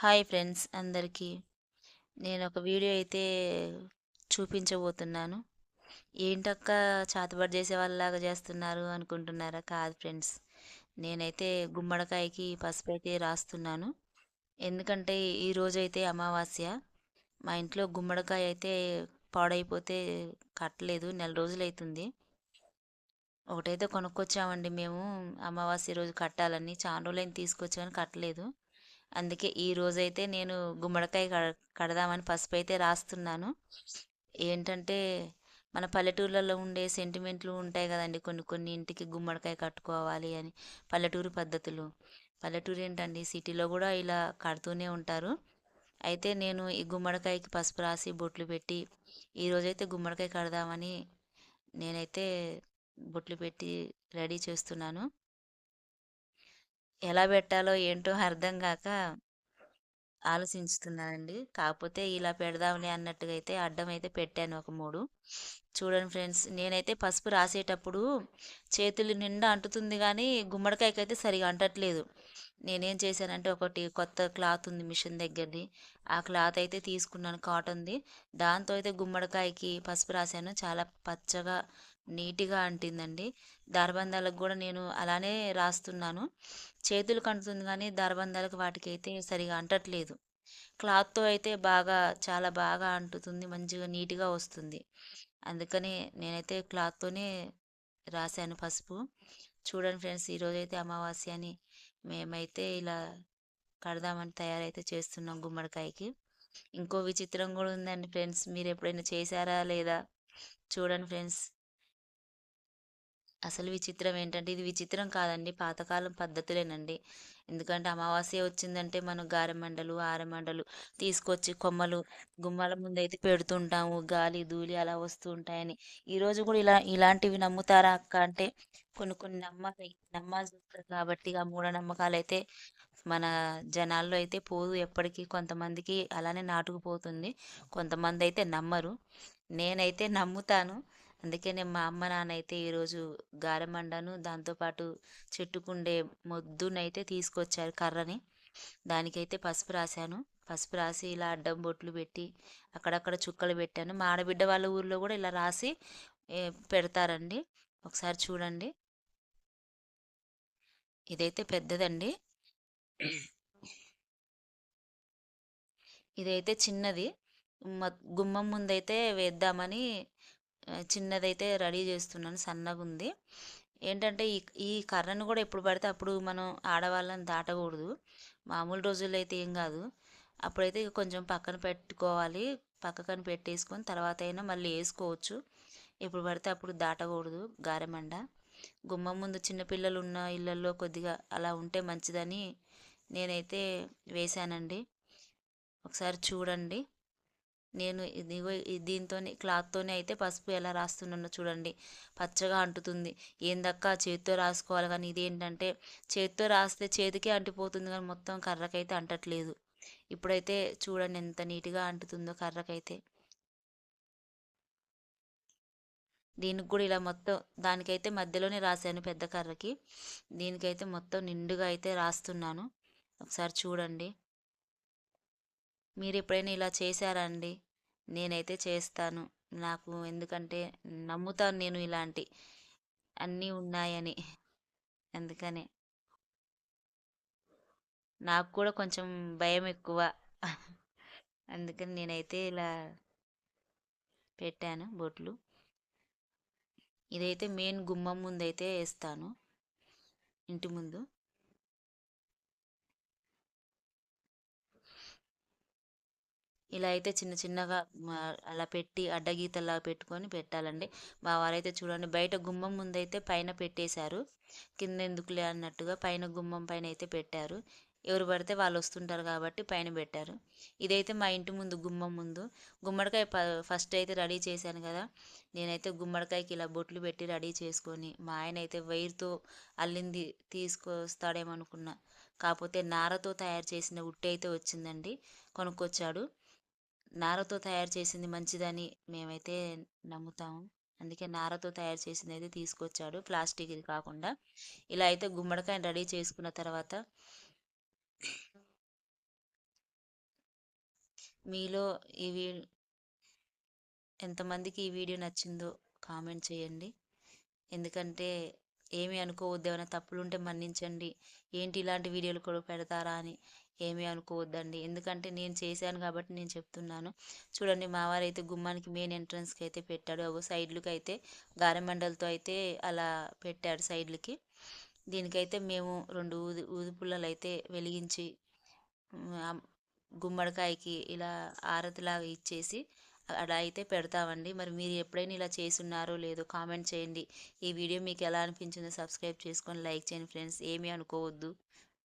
Hi friends అందరికీ. నేను ఒక వీడియో అయితే చూపించబోతున్నాను. ఏంటక్క చాతబడి చేసే వాళ్ళలాగా చేస్తున్నారు అనుకుంటున్నారా? కాదు ఫ్రెండ్స్. నేనైతే గుమ్మడికాయకి పసుపు అయితే రాస్తున్నాను. ఎందుకంటే ఈరోజు అయితే అమావాస్య. మా ఇంట్లో గుమ్మడికాయ అయితే పాడైపోతే కట్టలేదు. నెల రోజులు అవుతుంది ఒకటైతే కొనుక్కొచ్చామండి మేము. అమావాస్య రోజు కట్టాలని. చాలా రోజులైన తీసుకొచ్చామని కట్టలేదు. అందుకే ఈ రోజైతే నేను గుమ్మడికాయ కడదామని పసుపు అయితే రాస్తున్నాను. ఏంటంటే మన పల్లెటూర్లలో ఉండే సెంటిమెంట్లు ఉంటాయి కదండి. కొన్ని కొన్ని ఇంటికి గుమ్మడికాయ కట్టుకోవాలి అని పల్లెటూరు పద్ధతులు. పల్లెటూరు ఏంటండి? సిటీలో కూడా ఇలా కడుతూనే ఉంటారు. అయితే నేను ఈ గుమ్మడికాయకి పసుపు రాసి బొట్లు పెట్టి ఈరోజైతే గుమ్మడికాయ కడదామని నేనైతే బొట్లు పెట్టి రెడీ చేస్తున్నాను. ఎలా పెట్టాలో ఏంటో అర్థం కాక ఆలోచించుతున్నానండి. కాకపోతే ఇలా పెడదాంలే అన్నట్టుగా అయితే అడ్డం అయితే పెట్టాను ఒక మూడు. చూడండి ఫ్రెండ్స్ నేనైతే పసుపు రాసేటప్పుడు చేతులు నిండా అంటుతుంది కానీ గుమ్మడికాయకి అయితే సరిగా అంటట్లేదు. నేనేం చేశానంటే ఒకటి కొత్త క్లాత్ ఉంది మిషన్ దగ్గరది. ఆ క్లాత్ అయితే తీసుకున్నాను కాటన్ది. దాంతో అయితే గుమ్మడికాయకి పసుపు రాశాను. చాలా పచ్చగా నీట్గా అంటిందండి. దారబంధాలకు కూడా నేను అలానే రాస్తున్నాను. చేతులు కంటుతుంది కానీ దారబంధాలకు వాటికి అయితే సరిగా అంటట్లేదు. క్లాత్తో అయితే బాగా చాలా బాగా అంటుతుంది మంచిగా నీట్గా వస్తుంది. అందుకని నేనైతే క్లాత్తోనే రాశాను పసుపు. చూడండి ఫ్రెండ్స్ ఈరోజు అయితే అమావాస్య అని మేమైతే ఇలా కడదామని తయారైతే చేస్తున్నాం గుమ్మడికాయకి. ఇంకో విచిత్రం కూడా ఉందండి ఫ్రెండ్స్ మీరు ఎప్పుడైనా చేశారా లేదా? చూడండి ఫ్రెండ్స్. అసలు విచిత్రం ఏంటంటే ఇది విచిత్రం కాదండి. పాతకాలం పద్ధతులేనండి. ఎందుకంటే అమావాస్య వచ్చిందంటే మనం గారెమండలు ఆరెమండలు తీసుకొచ్చి కొమ్మలు గుమ్మాల ముందు అయితే పెడుతుంటాము. గాలి ధూళి అలా వస్తూ ఉంటాయని ఈరోజు కూడా ఇలా ఇలాంటివి నమ్ముతారా అక్క? అంటే కొన్ని కొన్ని నమ్మాలి. నమ్మాల్సి వస్తుంది కాబట్టి ఆ మూఢనమ్మకాలు అయితే మన జనాల్లో అయితే పోదు. ఎప్పటికీ కొంతమందికి అలానే నాటుకుపోతుంది. కొంతమంది అయితే నమ్మరు. నేనైతే నమ్ముతాను. అందుకే నేను మా అమ్మ నాన్న అయితే ఈరోజు గారెమండను దాంతోపాటు చెట్టుకుండే మొద్దునైతే తీసుకొచ్చారు కర్రని. దానికైతే పసుపు రాశాను. పసుపు రాసి ఇలా అడ్డం బొట్లు పెట్టి అక్కడక్కడ చుక్కలు పెట్టాను. మా ఆడబిడ్డ వాళ్ళ ఊర్లో కూడా ఇలా రాసి పెడతారండి. ఒకసారి చూడండి. ఇదైతే పెద్దదండి. ఇదైతే చిన్నది. గుమ్మం ముందైతే వేద్దామని చిన్నదైతే రెడీ చేస్తున్నాను సన్నగా ఉంది ఏంటంటే ఈ ఈ కర్రను కూడా ఎప్పుడు పడితే అప్పుడు మనం ఆడవాళ్ళని దాటకూడదు. మామూలు రోజుల్లో అయితే ఏం కాదు. అప్పుడైతే కొంచెం పక్కన పెట్టుకోవాలి. పక్కకని పెట్టేసుకొని తర్వాత అయినా మళ్ళీ వేసుకోవచ్చు. ఎప్పుడు పడితే అప్పుడు దాటకూడదు. గారెమండ. గుమ్మం ముందు చిన్నపిల్లలు ఉన్న ఇళ్ళల్లో కొద్దిగా అలా ఉంటే మంచిదని నేనైతే వేశానండి. ఒకసారి చూడండి. నేను ఇదిగో దీంతోనే క్లాత్తోనే అయితే పసుపు ఎలా రాస్తున్నానో చూడండి. పచ్చగా అంటుతుంది. ఏందక్క చేతితో రాసుకోవాలి కానీ ఇదేంటంటే చేతితో రాస్తే చేతికే అంటిపోతుంది కానీ మొత్తం కర్రకైతే అంటట్లేదు. ఇప్పుడైతే చూడండి ఎంత నీట్గా అంటుతుందో కర్రకైతే. దీనికి కూడా ఇలా మొత్తం దానికైతే మధ్యలోనే రాశాను పెద్ద కర్రకి. దీనికైతే మొత్తం నిండుగా అయితే రాస్తున్నాను. ఒకసారి చూడండి. మీరు ఎప్పుడైనా ఇలా చేశారండి? నేనైతే చేస్తాను. నాకు ఎందుకంటే నమ్ముతాను నేను ఇలాంటి అన్నీ ఉన్నాయని. అందుకనే. నాకు కూడా కొంచెం భయం ఎక్కువ. అందుకని నేనైతే ఇలా పెట్టాను బొట్లు. ఇదైతే మెయిన్ గుమ్మం ముందు అయితే వేస్తాను. ఇంటి ముందు. ఇలా అయితే చిన్న చిన్నగా అలా పెట్టి అడ్డగీతలా పెట్టుకొని పెట్టాలండి. మా వారైతే చూడండి బయట గుమ్మం ముందైతే పైన పెట్టేశారు. కింద ఎందుకులే అన్నట్టుగా పైన గుమ్మం పైన అయితే పెట్టారు. ఎవరు పడితే వాళ్ళు వస్తుంటారు కాబట్టి పైన పెట్టారు. ఇదైతే మా ఇంటి ముందు గుమ్మం ముందు. గుమ్మడికాయ ఫస్ట్ అయితే రెడీ చేశాను కదా. నేనైతే గుమ్మడికాయకి ఇలా బొట్లు పెట్టి రెడీ చేసుకొని మా ఆయన అయితే వైర్తో అల్లింది తీసుకొస్తాడేమనుకున్నా. కాకపోతే నారతో తయారు చేసిన ఉట్టి అయితే వచ్చిందండి. కొనుక్కొచ్చాడు. నారతో తయారు చేసింది మంచిదని మేమైతే నమ్ముతాము అందుకే నారతో తయారు చేసింది అయితే తీసుకొచ్చాడు. ప్లాస్టిక్ కాకుండా. ఇలా అయితే గుమ్మడికాయని రెడీ చేసుకున్న తర్వాత మీలో ఈ వీ ఎంతమందికి ఈ వీడియో నచ్చిందో కామెంట్ చేయండి. ఎందుకంటే ఏమీ అనుకోవద్దు ఏమైనా తప్పులు ఉంటే మన్నించండి. ఏంటి ఇలాంటి వీడియోలు కూడా పెడతారా అని ఏమీ అనుకోవద్దండి. ఎందుకంటే నేను చేశాను కాబట్టి నేను చెప్తున్నాను. చూడండి మా వారు అయితే గుమ్మానికి మెయిన్ ఎంట్రన్స్కి అయితే పెట్టాడు. అగో సైడ్లకి అయితే గారెమండలతో అయితే అలా పెట్టాడు సైడ్లకి. దీనికైతే మేము రెండు ఊది ఊదిపుల్లలు అయితే వెలిగించి గుమ్మడికాయకి ఇలా ఆరతిలాగా ఇచ్చేసి అలా అయితే పెడతామండి. మరి మీరు ఎప్పుడైనా ఇలా చేసి ఉన్నారో లేదో కామెంట్ చేయండి. ఈ వీడియో మీకు ఎలా అనిపించిందో సబ్స్క్రైబ్ చేసుకొని లైక్ చేయండి ఫ్రెండ్స్. ఏమీ అనుకోవద్దు.